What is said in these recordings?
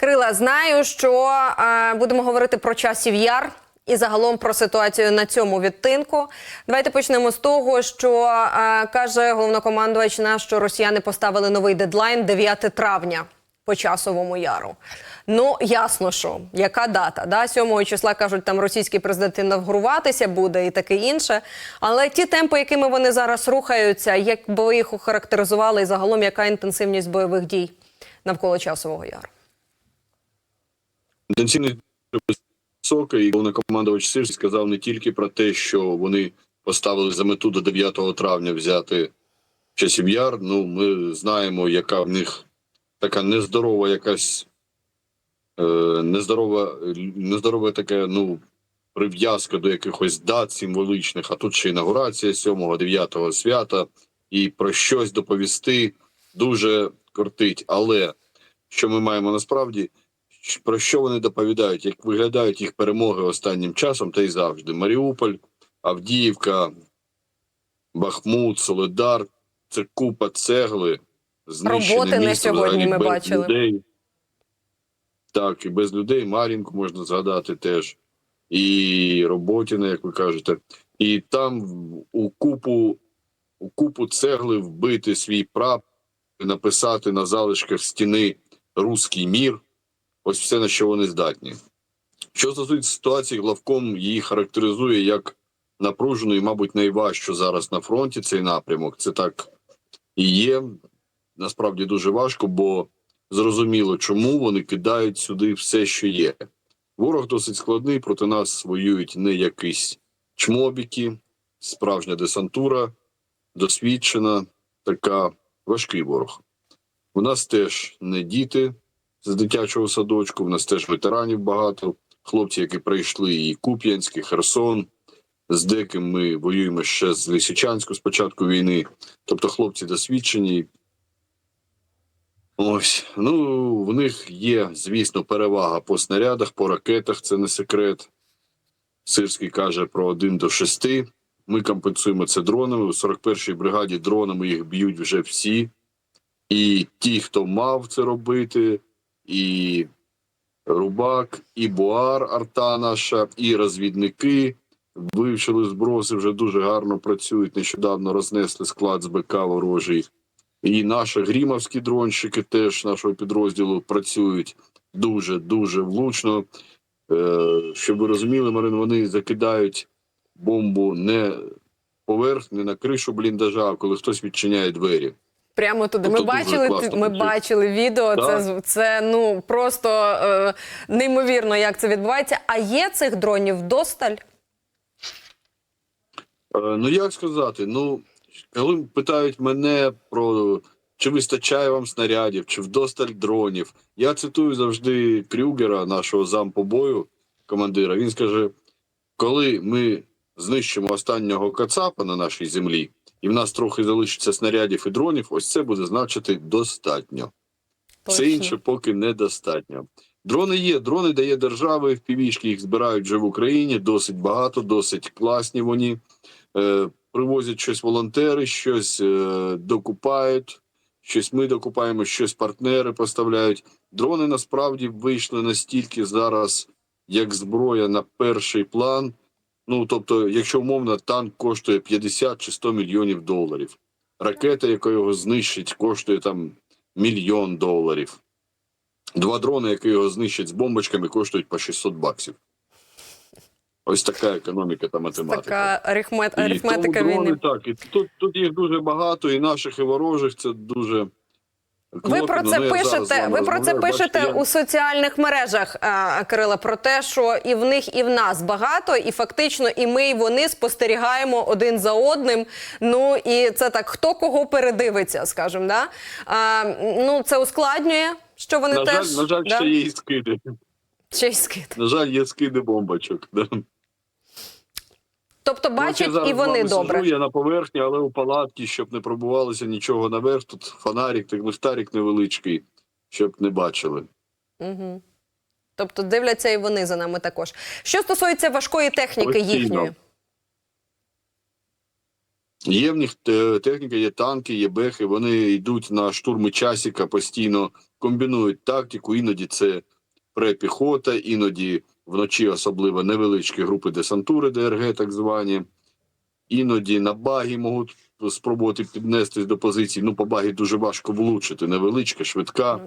Крила, знаю, що е, будемо говорити про часів яр. І загалом про ситуацію на цьому відтинку. Давайте почнемо з того, що е, каже головнокомандувач наш, що росіяни поставили новий дедлайн 9 травня по часовому яру. Ну ясно, що яка дата? Да? 7 числа кажуть, там російський президент інавгуруватися буде і таке інше. Але ті темпи, якими вони зараз рухаються, як би ви їх охарактеризували, і загалом яка інтенсивність бойових дій навколо часового яру? Інтенсивність висока, і головнокомандувач Сирський сказав не тільки про те, що вони поставили за мету до 9 травня взяти часів яр. Ну, ми знаємо, яка в них така нездорова якась нездорова, нездорова така, ну, прив'язка до якихось дат символічних, а тут ще інаугурація 7-9 свята, і про щось доповісти дуже кортить. Але що ми маємо насправді? Про що вони доповідають, як виглядають їх перемоги останнім часом, та й завжди. Маріуполь, Авдіївка, Бахмут, Солидар це купа цегли, знищене Роботи на місто, сьогодні взагалі ми бачили. Людей. Так, і без людей Мар'їнку можна згадати теж. І Роботіна, як ви кажете. І там у купу, у купу цегли вбити свій прап, написати на залишках стіни Руський мір. Ось все на що вони здатні. Що стосується ситуації, главком її характеризує як напружену і, мабуть, найважчу зараз на фронті цей напрямок. Це так і є. Насправді дуже важко, бо зрозуміло, чому вони кидають сюди все, що є. Ворог досить складний, проти нас воюють не якісь чмобіки, справжня десантура, досвідчена, така важкий ворог. У нас теж не діти з дитячого садочку, в нас теж ветеранів багато, хлопці, які прийшли і Куп'янськ, і Херсон. З деким ми воюємо ще з Лисичанську з початку війни. Тобто хлопці досвідчені. Ось, ну, в них є, звісно, перевага по снарядах, по ракетах, це не секрет. Сирський каже про 1 до 6. Ми компенсуємо це дронами. У 41-й бригаді дронами їх б'ють вже всі. І ті, хто мав це робити, і Рубак, і Буар, арта наша, і розвідники вивчили зброси, вже дуже гарно працюють. Нещодавно рознесли склад з БК ворожий. І наші грімовські дронщики теж нашого підрозділу працюють дуже дуже влучно. Е, щоб ви розуміли, Марин, вони закидають бомбу не поверх, не на кришу бліндажа, а коли хтось відчиняє двері. Прямо туди. Ми бачили, ми бачили відео. Це, це ну просто е, неймовірно, як це відбувається. А є цих дронів досталь? Е, Ну як сказати? Ну коли питають мене про чи вистачає вам снарядів, чи вдосталь дронів, я цитую завжди Крюгера, нашого зампобою, командира. Він скаже: коли ми знищимо останнього кацапа на нашій землі, і в нас трохи залишиться снарядів і дронів, ось це буде значити достатньо. Все інше поки недостатньо. Дрони є, дрони дає держави, в півішки їх збирають вже в Україні, досить багато, досить класні вони. Е, привозять щось волонтери, щось е, докупають, щось ми докупаємо, щось партнери поставляють. Дрони насправді вийшли настільки зараз, як зброя на перший план. Ну тобто, якщо умовно танк коштує 50 чи 100 мільйонів доларів, ракета, яка його знищить, коштує там мільйон доларів. Два дрони, які його знищать з бомбочками, коштують по 600 баксів. Ось така економіка та математика. Така арифмет, І арифметика тому дрони, війни. так, і тут, тут їх дуже багато, і наших, і ворожих. Це дуже Ви про це пишете. Ви про це пишете Бачите, у соціальних мережах, е, Кирила, про те, що і в них, і в нас багато, і фактично, і ми, і вони спостерігаємо один за одним. Ну і це так, хто кого передивиться, скажімо, да? А, ну це ускладнює, що вони На теж жаль, на жаль, да? ще є і скиди. ще й скид. На жаль, є скиди бомбочок. Да. Тобто я бачать зараз і вони добре. Сиджу, я на поверхні, але у палатці, щоб не пробувалося нічого наверх. Тут фонарик, так ліхтарик невеличкий, щоб не бачили. Угу. Тобто дивляться і вони за нами також. Що стосується важкої техніки Постійно. їхньої, Є в них е, техніка, є танки, є бехи. Вони йдуть на штурми часіка, постійно комбінують тактику. Іноді це препіхота, іноді вночі особливо невеличкі групи десантури, ДРГ, так звані. Іноді на багі можуть спробувати піднестись до позицій. Ну, по багі дуже важко влучити. Невеличка, швидка.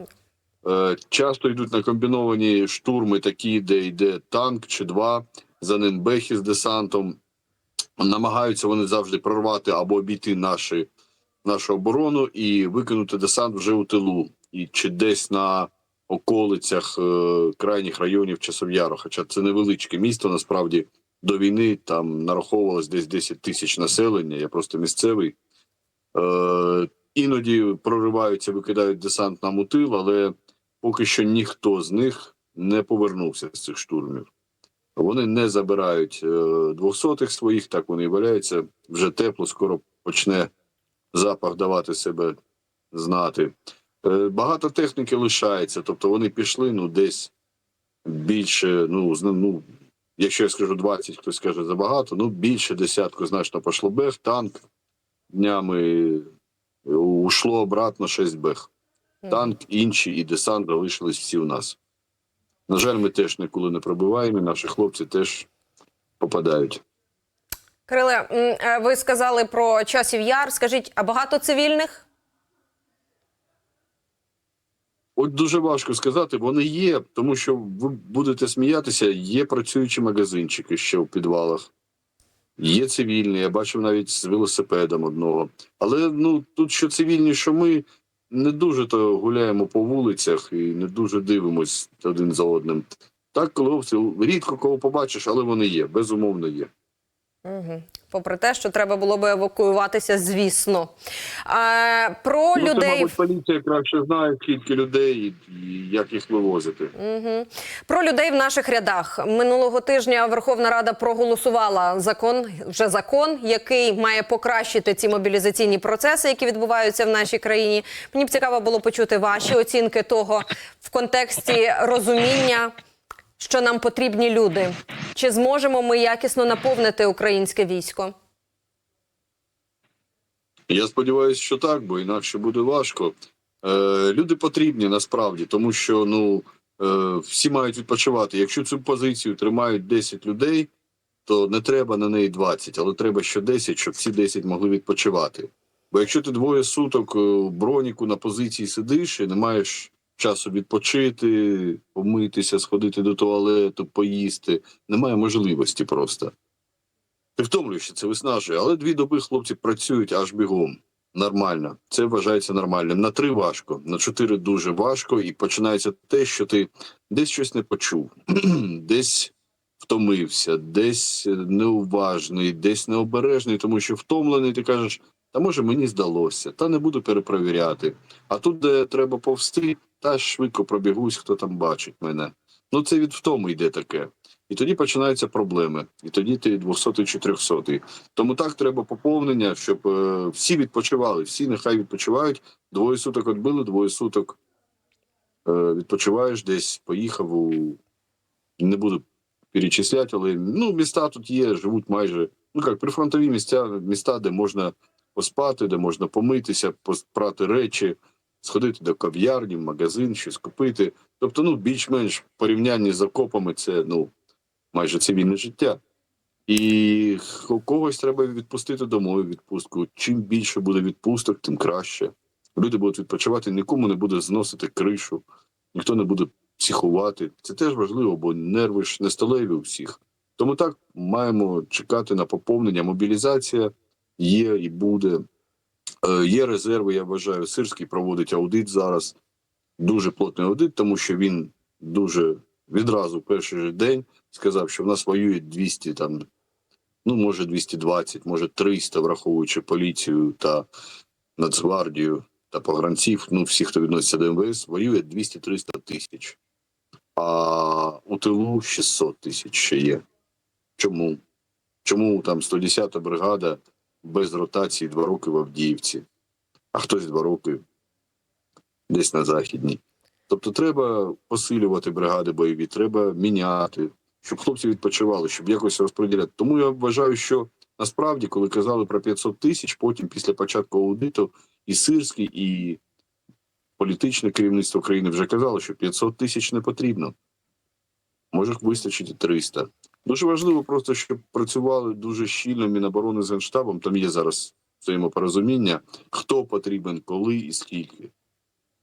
Е, Часто йдуть на комбіновані штурми, такі, де йде танк чи два, за ним бехи з десантом. Намагаються вони завжди прорвати або обійти наші, нашу оборону і викинути десант вже у тилу, і чи десь на околицях е, крайніх районів Часов'яру. Хоча це невеличке місто, насправді до війни там нараховувалось десь 10 тисяч населення. Я просто місцевий. Е, іноді прориваються, викидають десант нам у тил, але поки що ніхто з них не повернувся з цих штурмів. Вони не забирають е, двохсотих своїх, так вони валяються. Вже тепло, скоро почне запах давати себе знати. Е, багато техніки лишається, тобто вони пішли ну, десь більше, ну, ну, якщо я скажу 20, хтось скаже забагато, ну більше десятку значно пошло бех, танк днями е, ушло обратно 6 бех. Танк, інші і десант залишились всі у нас. На жаль, ми теж ніколи не пробиваємо, і наші хлопці теж попадають. Кириле, м, е, ви сказали про часів яр. Скажіть, а багато цивільних? От дуже важко сказати, вони є, тому що ви будете сміятися, є працюючі магазинчики ще у підвалах. Є цивільні, я бачив навіть з велосипедом одного. Але ну тут що цивільні, що ми не дуже то гуляємо по вулицях і не дуже дивимось один за одним. Так, хлопці, рідко кого побачиш, але вони є, безумовно є. Угу. Попри те, що треба було би евакуюватися, звісно. А, про Ну, це, людей. мабуть, поліція краще знає, скільки людей і як їх вивозити. Угу. Про людей в наших рядах минулого тижня Верховна Рада проголосувала закон, вже закон, який має покращити ці мобілізаційні процеси, які відбуваються в нашій країні. Мені б цікаво було почути ваші оцінки того в контексті розуміння, що нам потрібні люди. Чи зможемо ми якісно наповнити українське військо? Я сподіваюся, що так, бо інакше буде важко. Е, люди потрібні насправді, тому що ну е, всі мають відпочивати. Якщо цю позицію тримають 10 людей, то не треба на неї 20, але треба ще 10, щоб ці 10 могли відпочивати. Бо якщо ти двоє суток е, броніку на позиції сидиш і не маєш часу відпочити, помитися, сходити до туалету, поїсти, немає можливості просто. Ти втомлюєшся, це виснажує, але дві доби хлопці працюють аж бігом. Нормально, це вважається нормальним. На три важко, на чотири дуже важко, і починається те, що ти десь щось не почув, десь втомився, десь неуважний, десь необережний, тому що втомлений, ти кажеш, та може мені здалося, та не буду перепровіряти. А тут, де треба повсти, та швидко пробігусь, хто там бачить мене. Ну це від втоми йде таке. І тоді починаються проблеми. І тоді ти 200 чи 300. Тому так треба поповнення, щоб е, всі відпочивали. Всі нехай відпочивають. Двоє суток відбили, двоє суток е, відпочиваєш десь, поїхав у не буду перечисляти, але ну, міста тут є, живуть майже ну як прифронтові місця, міста, де можна поспати, де можна помитися, поспрати речі, сходити до кав'ярні, в магазин, щось купити. Тобто, ну, більш-менш в порівнянні з окопами це ну, майже цивільне життя. І когось треба відпустити домой відпустку. Чим більше буде відпусток, тим краще. Люди будуть відпочивати, нікому не буде зносити кришу, ніхто не буде психувати. Це теж важливо, бо нерви ж не сталеві у всіх. Тому так маємо чекати на поповнення. Мобілізація є і буде. Е, Є резерви, я вважаю. Сирський проводить аудит зараз. Дуже плотний аудит, тому що він дуже відразу перший же день сказав, що в нас воює 200 там, ну може 220, може 300, враховуючи поліцію та Нацгвардію та погранців. Ну всі, хто відноситься до МВС, воює 200-300 тисяч. А у тилу 600 тисяч ще є. Чому? Чому там 110-та бригада без ротації два роки в Авдіївці, а хтось два роки десь на західній. Тобто треба посилювати бригади бойові, треба міняти, щоб хлопці відпочивали, щоб якось розподіляти. Тому я вважаю, що насправді, коли казали про 500 тисяч, потім після початку аудиту і Сирський, і політичне керівництво країни вже казало, що 500 тисяч не потрібно. Може вистачити 300. Дуже важливо просто, щоб працювали дуже щільно Міноборони з Генштабом. Там є зараз взаємопорозуміння, хто потрібен, коли і скільки.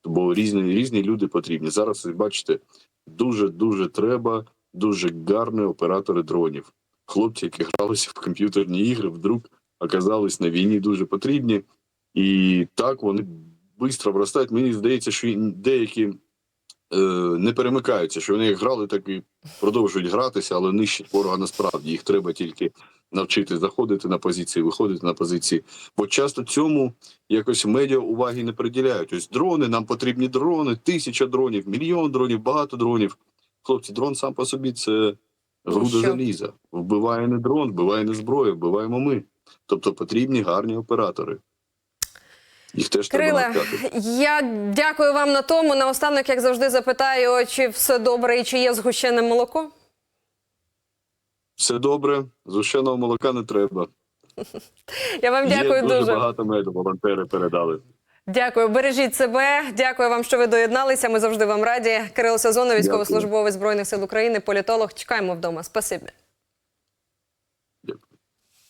Бо різні, різні люди потрібні. Зараз, бачите, дуже дуже треба дуже гарні оператори дронів. Хлопці, які гралися в комп'ютерні ігри, вдруг оказались на війні дуже потрібні. І так вони швидко вростають. Мені здається, що деякі не перемикаються, що вони як грали, так і продовжують гратися, але нищать ворога насправді. Їх треба тільки навчити заходити на позиції, виходити на позиції. Бо часто цьому якось медіа уваги не приділяють. Ось дрони, нам потрібні дрони, тисяча дронів, мільйон дронів, багато дронів. Хлопці, дрон сам по собі це груда заліза. Вбиває не дрон, вбиває не зброя, вбиваємо ми. Тобто потрібні гарні оператори. Їх теж Криле, я дякую вам на тому. Наостанок, як завжди, запитаю, чи все добре і чи є згущене молоко. Все добре, згущеного молока не треба. Я вам дякую Є дуже, дуже. багато меду, волонтери передали. Дякую, бережіть себе. Дякую вам, що ви доєдналися. Ми завжди вам раді. Кирило Сезонов, військовослужбовець збройних сил України, політолог. Чекаємо вдома. Спасибі.